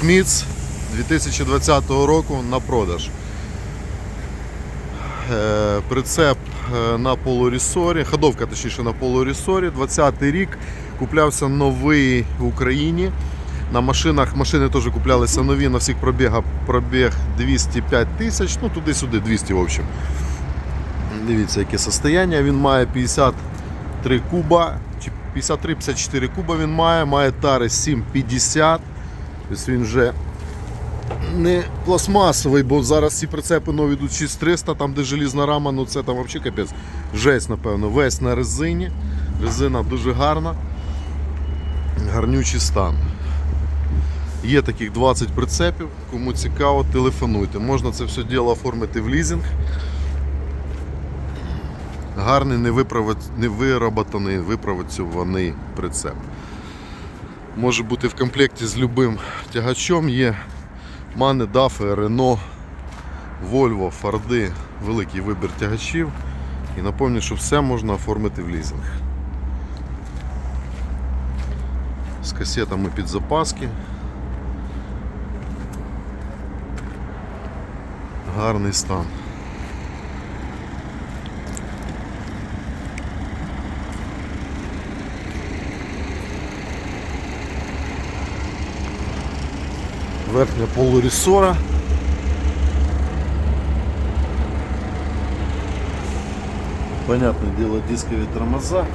Шміц 2020 року на продаж. Е, Прицеп е, на полурісорі, ходовка точніше на полурісорі, 20 рік. Куплявся новий в Україні. На машинах машини теж куплялися нові, на всіх пробігах пробіг 205 тисяч, ну туди-сюди 200 в общем. Дивіться, яке состояння. Він має 53 куба, чи 53-54 куба він має, має тари 750. Тобто він вже не пластмасовий, бо зараз ці прицепи нові йдуть 6300, там де желізна рама, ну це там взагалі капець. Жесть, напевно, весь на резині. Резина дуже гарна. Гарнючий стан. Є таких 20 прицепів, кому цікаво, телефонуйте. Можна це все діло оформити в лізинг. Гарний, невироботаний, випрацьований прицеп. Може бути в комплекті з любим тягачом. Є Мани, Дафи, Рено, Volvo, Форди, великий вибір тягачів. І напомню, що все можна оформити в лізинг. З касетами під запаски. Гарний стан. Верхня полурісора. Понятное дело, дискові тормоза.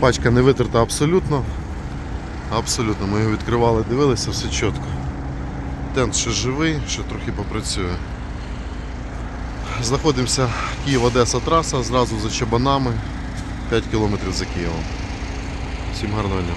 Пачка не витерта абсолютно. Абсолютно. Ми його відкривали, дивилися, все чітко. Тент ще живий, ще трохи попрацює. Знаходимося Київ-Одеса траса, зразу за чабанами, 5 кілометрів за Києвом. Всім гарного дня.